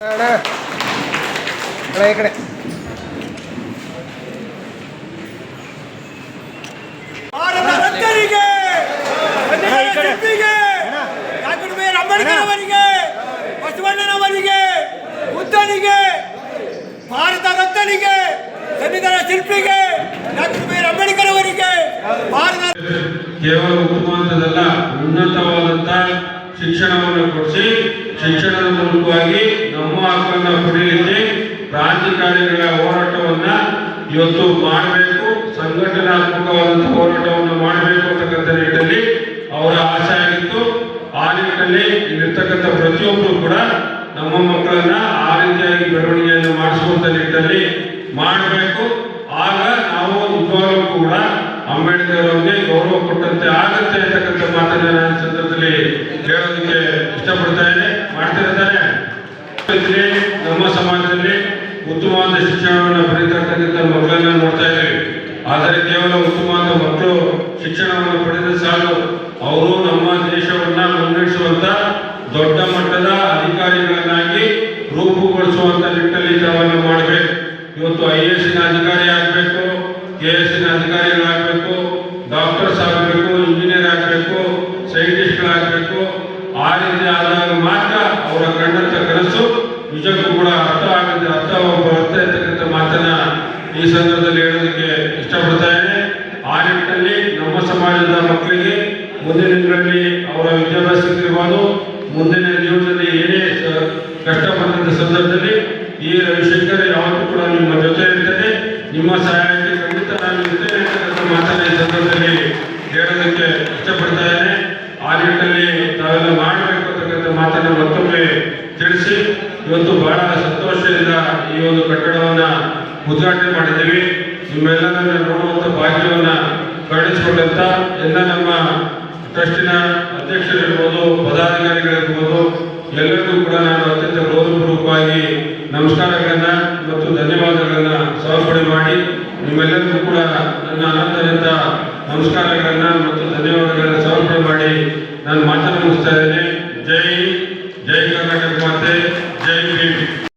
ಅಣ್ಣ ಅಣ್ಣ ಈ ಕಡೆ. ಭಾರತ ರತ್ನರಿಗೆ ಕನ್ನಡ ಶಿಲ್ಪಿಗೆ ಡಾಕ್ಟರ್ ಬಿ ಆರ್ ಅಂಬೇಡ್ಕರ್ ಅವರಿಗೆ ಬಸವಣ್ಣನವರಿಗೆ ಬುದ್ಧನಿಗೆ ಭಾರತ ರತ್ನನಿಗೆ ಸಂವಿಧಾನ ಶಿಲ್ಪಿಗೆ ಡಾಕ್ಟರ್ ಬಿ ಆರ್ ಅಂಬೇಡ್ಕರ್ ಅವರಿಗೆ ಭಾರತ ಕೇವಲ ಉಪಮಾನದಲ್ಲ ಉನ್ನತವಾದಂತಹ ಶಿಕ್ಷಣವನ್ನು ಕೊಡಿಸಿ ಶಿಕ್ಷಣದ ಮೂಲಕವಾಗಿ ನಮ್ಮ ಹಕ್ಕನ್ನು ಪಡೆಯಲಿಕ್ಕೆ ಕ್ರಾಂತಿಕಾರಿಗಳ ಹೋರಾಟವನ್ನ ಇವತ್ತು ಮಾಡಬೇಕು. ಸಂಘಟನಾತ್ಮಕವಾದಂತಹ ಹೋರಾಟವನ್ನು ಮಾಡಬೇಕು ಅಂತಕ್ಕಂಥ ನಿಟ್ಟಿನಲ್ಲಿ ಅವರ ಆಸೆ ಆಗಿತ್ತು. ಆ ನಿಟ್ಟಿನಲ್ಲಿ ಇಲ್ಲಿರ್ತಕ್ಕಂಥ ಪ್ರತಿಯೊಬ್ಬರು ಕೂಡ ನಮ್ಮ ಮಕ್ಕಳನ್ನ ಆ ರೀತಿಯಾಗಿ ಬೆಳವಣಿಗೆಯನ್ನು ಮಾಡಿಸುವಂತ ನಿಟ್ಟಿನಲ್ಲಿ ಮಾಡಬೇಕು. ಆಗ ನಾವು ನಿಜವಾಗ್ಲೂ ಕೂಡ ಅಂಬೇಡ್ಕರ್ ಅವರಿಗೆ ಗೌರವ ಕೊಟ್ಟಂತೆ ಆಗುತ್ತೆ ಅಂತಕ್ಕಂಥ ಮಾತನ್ನ ನಾನು ಸಂದರ್ಭದಲ್ಲಿ ಹೇಳೋದಕ್ಕೆ ಇಷ್ಟಪಡ್ತಾ ಇದ್ದೇನೆ. ಮಾಡ್ತಿರ್ತಾರೆ ನಮ್ಮ ಸಮಾಜದಲ್ಲಿ ಉತ್ತಮವಾದ ಶಿಕ್ಷಣವನ್ನು ಪಡೆದಿರ್ತಕ್ಕಂಥ ಮಕ್ಕಳನ್ನ ನೋಡ್ತಾ ಇದ್ದೀವಿ. ಆದರೆ ಕೇವಲ ಉತ್ತಮವಾದ ಮಕ್ಕಳು ಶಿಕ್ಷಣವನ್ನು ಪಡೆದ ಸಾಲು. ಅವರು ನಮ್ಮ ದೇಶವನ್ನ ಮುನ್ನಡೆಸುವಂತ ದೊಡ್ಡ ಮಟ್ಟದ ಅಧಿಕಾರಿಗಳನ್ನಾಗಿ ರೂಪುಗೊಳಿಸುವಂತ ನಿಟ್ಟಿನಲ್ಲಿ ಮಾಡಬೇಕು. ಇವತ್ತು ಐ ಎ ಎಸ್ ಅಧಿಕಾರಿ ಆಗಬೇಕು, ಕೆ ಎಸ್ ಅಧಿಕಾರಿಗಳಾಗಬೇಕು. ಸೈಂಟಿಸ್ಟ್ಗಳಾಗಬೇಕು ಆ ರೀತಿ ಆದಾಗ ಮಾತ್ರ ಅವರ ಕಂಡಂತ ಕನಸು. ನಿಜಕ್ಕೂ ಕೂಡ ಅರ್ಥ ಆಗುತ್ತೆ ಅರ್ಥ ಅರ್ಥ ಇರ್ತಕ್ಕಂಥ ಮಾತನ್ನ ಈ ಸಂದರ್ಭದಲ್ಲಿ ಹೇಳೋದಕ್ಕೆ ಇಷ್ಟಪಡ್ತಾ ಆ ನಿಟ್ಟಿನಲ್ಲಿ ನಮ್ಮ ಸಮಾಜದ ಮಕ್ಕಳಿಗೆ ಮುಂದಿನ ದಿನಗಳಲ್ಲಿ ಅವರ ವಿದ್ಯಾಭ್ಯಾಸಕ್ಕಿರ್ಬೋದು ಮುಂದಿನ ಜೀವನದಲ್ಲಿ ಏನೇ ಕಷ್ಟ ಬಂದಂತ ಸಂದರ್ಭದಲ್ಲಿ ಈ ರವಿಶಂಕರ್ ಯಾವತ್ತೂ ಕೂಡ ನಿಮ್ಮ ಜೊತೆ ಇರ್ತದೆ ನಿಮ್ಮ ಸಹಾಯಕ್ಕೆ ಖಂಡಿತ ನಾನು ಮಾತನ್ನ ಈ ಸಂದರ್ಭದಲ್ಲಿ ಎಂದು ಮತ್ತೊಮ್ಮೆ ತಿಳಿಸಿ, ಇವತ್ತು ಬಹಳ ಸಂತೋಷದಿಂದ ಈ ಒಂದು ಕಟ್ಟಡವನ್ನ ಉದ್ಘಾಟನೆ ಮಾಡಿದ್ದೀವಿ. ನಿಮ್ಮೆಲ್ಲರನ್ನ ನೋಡುವಂತ ಭಾಗ್ಯವನ್ನ ಕಾಣಿಸಿಕೊಂಡಂತ ಎಲ್ಲ ನಮ್ಮ ಟ್ರಸ್ಟಿನ ಅಧ್ಯಕ್ಷರಿರ್ಬೋದು, ಪದಾಧಿಕಾರಿಗಳಿರ್ಬೋದು, ಎಲ್ಲರಿಗೂ ಕೂಡ ನಾನು ಅತ್ಯಂತ ಗೌರವಪೂರ್ವಕವಾಗಿ ನಮಸ್ಕಾರಗಳನ್ನ ಮತ್ತು ಧನ್ಯವಾದಗಳನ್ನ ಸಮರ್ಪಣೆ ಮಾಡಿ, ನಿಮ್ಮೆಲ್ಲರಿಗೂ ಕೂಡ ನನ್ನ ಅನಂತರಿಂದ ನಮಸ್ಕಾರಗಳನ್ನ ಮತ್ತು ಧನ್ಯವಾದಗಳನ್ನ ಸಮರ್ಪಣೆ ಮಾಡಿ ನಾನು ಮಾತನಾಡಿಸ್ತಾ ಇದ್ದೇನೆ. జై జై కనక జై